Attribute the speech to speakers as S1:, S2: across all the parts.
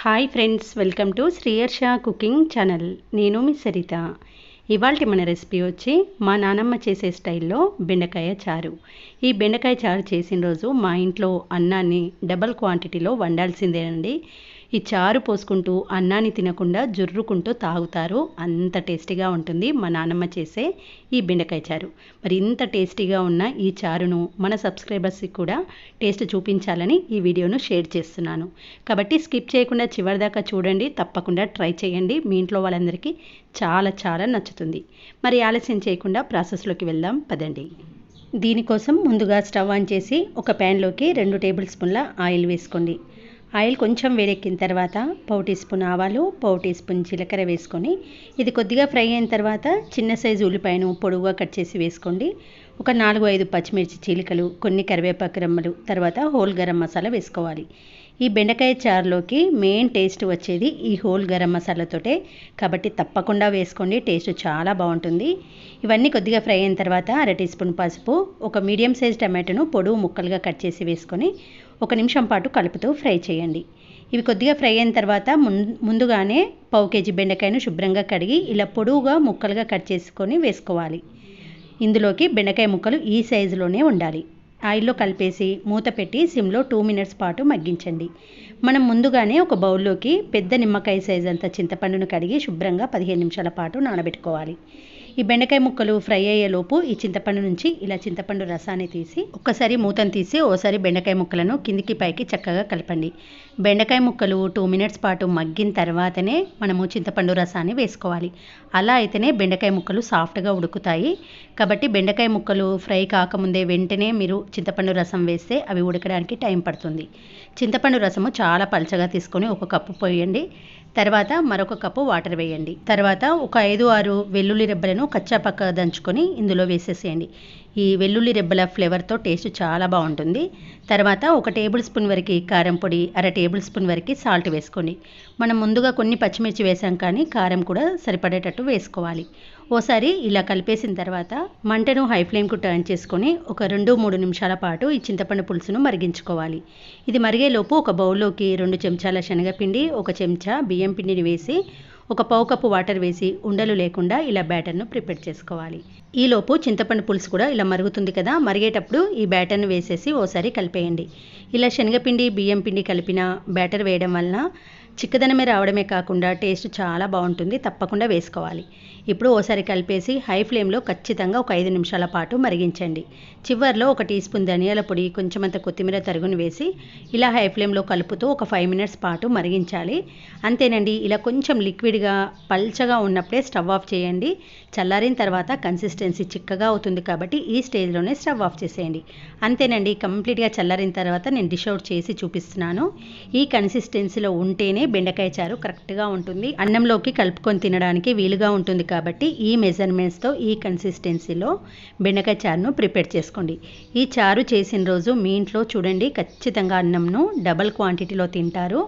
S1: Hi friends welcome to Sriyarsha cooking channel నేను మీ సరిత. ఇవాళ మన రెసిపీ వచ్చి మా నానమ్మ చేసే స్టైల్లో బెండకాయ చారు. ఈ బెండకాయ చారు చేసిన రోజు మా ఇంట్లో అన్నాన్ని డబల్ క్వాంటిటీలో వండాల్సిందేనండి. ఈ చారు పోసుకుంటూ అన్నాన్ని తినకుండా జుర్రుకుంటూ తాగుతారు. అంత టేస్టీగా ఉంటుంది మా నాన్నమ్మ చేసే ఈ బెండకాయ చారు. మరి ఇంత టేస్టీగా ఉన్న ఈ చారును మన సబ్స్క్రైబర్స్కి కూడా టేస్ట్ చూపించాలని ఈ వీడియోను షేర్ చేస్తున్నాను. కాబట్టి స్కిప్ చేయకుండా చివరిదాకా చూడండి తప్పకుండా ట్రై చేయండి. మీ ఇంట్లో వాళ్ళందరికీ చాలా చాలా నచ్చుతుంది. మరి ఆలస్యం చేయకుండా ప్రాసెస్లోకి వెళ్దాం పదండి. దీనికోసం ముందుగా స్టవ్ ఆన్ చేసి ఒక ప్యాన్లోకి రెండు టేబుల్ స్పూన్ల ఆయిల్ వేసుకోండి. ఆయిల్ కొంచెం వేడెక్కిన తర్వాత పావు టీ స్పూన్ ఆవాలు పావు టీ స్పూన్ జీలకర్ర వేసుకొని ఇది కొద్దిగా ఫ్రై అయిన తర్వాత చిన్న సైజు ఉల్లిపాయను పొడుగుగా కట్ చేసి వేసుకోండి. ఒక నాలుగు ఐదు పచ్చిమిర్చి చీలికలు కొన్ని కరివేపాకు రెమ్మలు తర్వాత హోల్ గరం మసాలా వేసుకోవాలి. ఈ బెండకాయ చారులోకి మెయిన్ టేస్ట్ వచ్చేది ఈ హోల్ గరం మసాలాతోటే. కాబట్టి తప్పకుండా వేసుకోండి టేస్ట్ చాలా బాగుంటుంది. ఇవన్నీ కొద్దిగా ఫ్రై అయిన తర్వాత అర టీ స్పూన్ పసుపు ఒక మీడియం సైజ్ టమాటోను పొడువు ముక్కలుగా కట్ చేసి వేసుకొని ఒక నిమిషం పాటు కలుపుతూ ఫ్రై చేయండి. ఇవి కొద్దిగా ఫ్రై అయిన తర్వాత ముందుగానే పావు కేజీ బెండకాయను శుభ్రంగా కడిగి ఇలా పొడువుగా ముక్కలుగా కట్ చేసుకొని వేసుకోవాలి. ఇందులోకి బెండకాయ ముక్కలు ఈ సైజులోనే ఉండాలి. ఆయిల్లో కలిపేసి మూత పెట్టి సిమ్లో టూ మినిట్స్ పాటు మగ్గించండి. మనం ముందుగానే ఒక బౌల్లోకి పెద్ద నిమ్మకాయ సైజ్ అంత చింతపండును కడిగి శుభ్రంగా పదిహేను నిమిషాల పాటు నానబెట్టుకోవాలి. ఈ బెండకాయ ముక్కలు ఫ్రై అయ్యేలోపు ఈ చింతపండు నుంచి ఇలా చింతపండు రసాన్ని తీసి ఒక్కసారి మూతను తీసి ఓసారి బెండకాయ ముక్కలను కిందికి పైకి చక్కగా కలపండి. బెండకాయ ముక్కలు టూ మినిట్స్ పాటు మగ్గిన తర్వాతనే మనము చింతపండు రసాన్ని వేసుకోవాలి. అలా అయితేనే బెండకాయ ముక్కలు సాఫ్ట్గా ఉడుకుతాయి. కాబట్టి బెండకాయ ముక్కలు ఫ్రై కాకముందే వెంటనే మీరు చింతపండు రసం వేస్తే అవి ఉడకడానికి టైం పడుతుంది. చింతపండు రసము చాలా పలచగా తీసుకొని ఒక కప్పు పోయండి. తర్వాత మరొక కప్పు వాటర్ వేయండి. తర్వాత ఒక ఐదు ఆరు వెల్లుల్లి రెబ్బలను కచ్చా పక్క దంచుకొని ఇందులో వేసేసేయండి. ఈ వెల్లుల్లి రెబ్బల ఫ్లేవర్తో టేస్ట్ చాలా బాగుంటుంది. తర్వాత ఒక టేబుల్ స్పూన్ వరకు కారం పొడి అర టేబుల్ స్పూన్ వరకు సాల్ట్ వేసుకోండి మనం ముందుగా కొన్ని పచ్చిమిర్చి వేసాం కానీ కారం కూడా సరిపడేటట్టు వేసుకోవాలి. ఓసారి ఇలా కలిపేసిన తర్వాత మంటను హై ఫ్లేమ్కు టర్న్ చేసుకొని ఒక రెండు మూడు నిమిషాల పాటు ఈ చింతపండు పులుసును మరిగించుకోవాలి. ఇది మరిగేలోపు ఒక బౌల్లోకి రెండు చెంచాల శనగపిండి ఒక చెంచా బియ్యం పిండిని వేసి ఒక పావు కప్పు వాటర్ వేసి ఉండలు లేకుండా ఇలా బ్యాటర్ను ప్రిపేర్ చేసుకోవాలి. ఈలోపు చింతపండు పులుసు కూడా ఇలా మరుగుతుంది కదా మరిగేటప్పుడు ఈ బ్యాటర్ను వేసేసి ఓసారి కలిపేయండి. ఇలా శనగపిండి బియ్యం పిండి కలిపిన బ్యాటర్ వేయడం వలన చిక్కదనమే రావడమే కాకుండా టేస్ట్ చాలా బాగుంటుంది తప్పకుండా వేసుకోవాలి. ఇప్పుడు ఓసారి కలిపేసి హై ఫ్లేమ్లో ఖచ్చితంగా ఒక ఐదు నిమిషాల పాటు మరిగించండి. చివరిలో ఒక టీ స్పూన్ ధనియాల పొడి కొంచెమంత కొత్తిమీర తరుగును వేసి ఇలా హై ఫ్లేమ్లో కలుపుతూ ఒక ఫైవ్ మినిట్స్ పాటు మరిగించాలి. అంతేనండి ఇలా కొంచెం లిక్విడ్గా పల్చగా ఉన్నప్పుడే స్టవ్ ఆఫ్ చేయండి. చల్లారిన తర్వాత కన్సిస్టెన్సీ చిక్కగా అవుతుంది కాబట్టి ఈ స్టేజ్లోనే స్టవ్ ఆఫ్ చేసేయండి. అంతేనండి కంప్లీట్గా చల్లారిన తర్వాత నేను డిష్ అవుట్ చేసి చూపిస్తున్నాను. ఈ కన్సిస్టెన్సీలో ఉంటేనే బెండకాయ చారు కరెక్ట్గా ఉంటుంది. అన్నంలోకి కలుపుకొని తినడానికి వీలుగా ఉంటుంది కాబట్టి ఈ మెజర్మెంట్స్తో ఈ కన్సిస్టెన్సీలో బెండకాయ చారును ప్రిపేర్ చేసుకోండి. ఈ చారు చేసిన రోజు మీ ఇంట్లో చూడండి ఖచ్చితంగా అన్నంను డబల్ క్వాంటిటీలో తింటారు.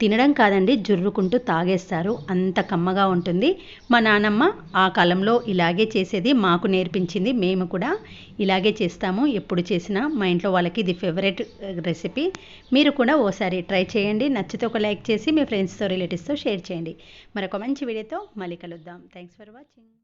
S1: తినడం కాదండి జుర్రుకుంటూ తాగేస్తారు. అంత కమ్మగా ఉంటుంది. మా నానమ్మ ఆ కాలంలో ఇలాగే చేసేది మాకు నేర్పించింది. మేము కూడా ఇలాగే చేస్తాము. ఎప్పుడు చేసినా మా ఇంట్లో వాళ్ళకి ఇది ఫేవరెట్ రెసిపీ. మీరు కూడా ఓసారి ట్రై చేయండి. నచ్చితే ఒక లైక్ చేసి మీ ఫ్రెండ్స్తో రిలేటివ్స్తో షేర్ చేయండి. మరొక మంచి వీడియోతో మళ్ళీ కలుద్దాం. Thanks for watching.